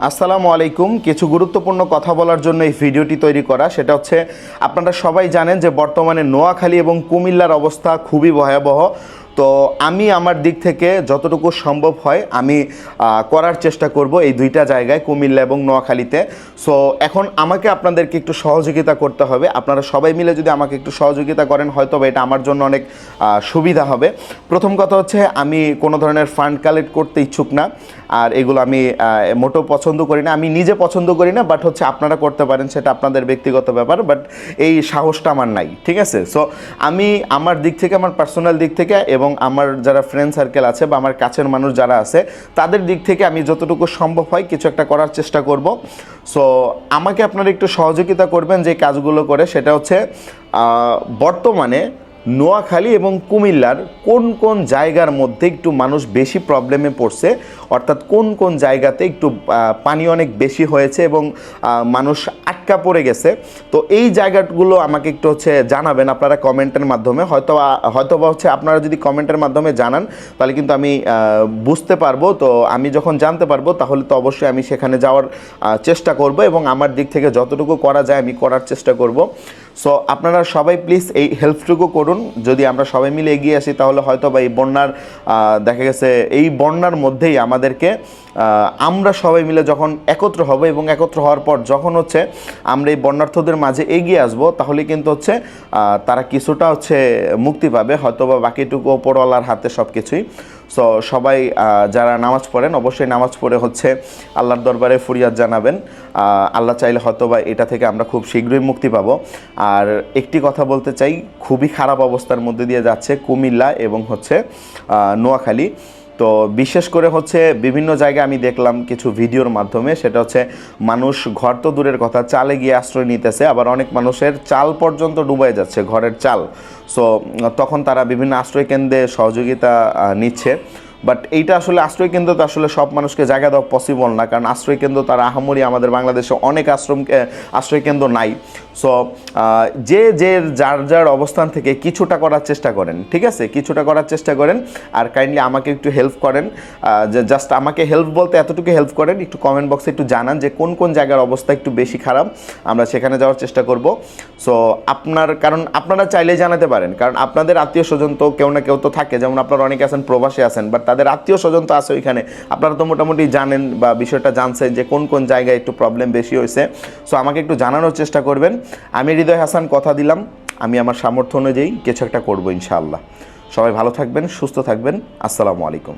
আসসালামু আলাইকুম। কিছু গুরুত্বপূর্ণ কথা বলার জন্য এই ভিডিওটি তৈরি করা। সেটা হচ্ছে, আপনারা সবাই জানেন যে বর্তমানে নোয়াখালী এবং কুমিল্লার অবস্থা খুবই ভয়াবহ। তো আমি আমার দিক থেকে যতটুকু সম্ভব হয় আমি করার চেষ্টা করব এই দুইটা জায়গায়, কুমিল্লা এবং নোয়াখালীতে। সো এখন আমাকে আপনাদেরকে একটু সহযোগিতা করতে হবে। আপনারা সবাই মিলে যদি আমাকে একটু সহযোগিতা করেন হয়তো এটা আমার জন্য অনেক সুবিধা হবে। প্রথম কথা হচ্ছে, আমি কোনো ধরনের ফান্ড কালেক্ট করতে ইচ্ছুক না, আর এগুলো আমি মোটেও পছন্দ করি না। আমি নিজে পছন্দ করি না বাট হচ্ছে আপনারা করতে পারেন, সেটা আপনাদের ব্যক্তিগত ব্যাপার বাট এই সাহসটা আমার নাই, ঠিক আছে? সো আমি আমার দিক থেকে, আমার পার্সোনাল দিক থেকে এবং আমার যারা ফ্রেন্ড সার্কেল আছে বা আমার কাছের মানুষ যারা আছে, তাদের দিক থেকে আমি যতটুকু সম্ভব হয় কিছু একটা করার চেষ্টা করব। সো আমাকে আপনারা একটু সহযোগিতা করবেন যে কাজগুলো করে, সেটা হচ্ছে বর্তমানে নোয়াখালী এবং কুমিল্লার কোন কোন জায়গার মধ্যে একটু মানুষ বেশি প্রবলেমে পড়ছে অর্থাৎ কোন কোন জায়গাতে একটু পানি অনেক বেশি হয়েছে এবং মানুষ আটকা পড়ে গেছে। তো এই জায়গাগুলো আমাকে একটু হচ্ছে জানাবেন আপনারা কমেন্টের মাধ্যমে। হয়তো হয়তো বা হচ্ছে আপনারা যদি কমেন্টের মাধ্যমে জানান, তাহলে কিন্তু আমি বুঝতে পারব। তো আমি যখন জানতে পারব, তাহলে তো অবশ্যই আমি সেখানে যাওয়ার চেষ্টা করব এবং আমার দিক থেকে যতটুকু করা যায় আমি করার চেষ্টা করব। সো আপনারা সবাই প্লিজ এই হেল্পটুকু করুন। যদি আমরা সবাই মিলে এগিয়ে আসি, তাহলে হয়তো বা এই বন্যার দেখা গেছে এই বন্যার মধ্যেই আমাদেরকে আহ, আমরা সবাই মিলে যখন একত্র হব এবং একত্র হওয়ার পর যখন হচ্ছে আমরা এই বন্যার্থদের মাঝে এগিয়ে আসব তাহলে কিন্তু হচ্ছে তারা কিছুটা হচ্ছে মুক্তি পাবে হয়তো বা বাকিটুকু ওপরওয়ালার হাতে সব কিছুই সো সবাই যারা নামাজ পড়েন অবশ্যই নামাজ পড়ে হচ্ছে আল্লাহর দরবারে ফরিয়াদ জানাবেন। আল্লাহ চাইলে হয়তো বা এটা থেকে আমরা খুব শীঘ্রই মুক্তি পাবো। আর একটি কথা বলতে চাই খুবই খারাপ অবস্থার মধ্যে দিয়ে যাচ্ছে কুমিল্লা এবং হচ্ছে নোয়াখালী। তো বিশেষ করে হচ্ছে বিভিন্ন জায়গায় আমি দেখলাম কিছু ভিডিওর মাধ্যমে, সেটা হচ্ছে মানুষ ঘর তো দূরের কথা, চালে গিয়ে আশ্রয় নিতেছে, আবার অনেক মানুষের চাল পর্যন্ত ডুবে যাচ্ছে ঘরের চাল। সো তখন তারা বিভিন্ন আশ্রয় কেন্দ্রে সহযোগিতা নিচ্ছে। বাট এইটা আসলে আশ্রয় কেন্দ্র তো আসলে সব মানুষকে জায়গা দেওয়া পসিবল না। কারণ আশ্রয় কেন্দ্র তারা আহামরি আমাদের বাংলাদেশে অনেক আশ্রম আশ্রয় কেন্দ্র নাই। সো যে যে, যার যার অবস্থান থেকে কিছুটা করার চেষ্টা করেন, ঠিক আছে? কিছুটা করার চেষ্টা করেন। আর কাইন্ডলি আমাকে একটু হেল্প করেন। যে জাস্ট আমাকে হেল্প বলতে এতটুকু হেল্প করেন। একটু কমেন্ট বক্সে একটু জানান যে কোন কোন জায়গার অবস্থা একটু বেশি খারাপ। আমরা সেখানে যাওয়ার চেষ্টা করব। সো আপনার, কারণ আপনারা চাইলে জানাতে পারেন। কারণ আপনাদের আত্মীয় স্বজন তো কেউ না কেউ তো থাকে। যেমন আপনারা অনেকে আছেন, প্রবাসী আছেন বাট তাদের আত্মীয় স্বজন তো আছে ওইখানে। আপনারা তো মোটামুটি জানেন বা বিষয়টা জানছেন যে কোন কোন জায়গায় একটু প্রবলেম বেশি হয়েছে। সো আমাকে একটু জানানোর চেষ্টা করবেন। আমি হৃদয় হাসান কথা দিলাম। আমি আমার সামর্থ্য অনুযায়ী কিছু একটা করব ইনশাআল্লাহ। সবাই ভালো থাকবেন, সুস্থ থাকবেন। আসসালামু আলাইকুম।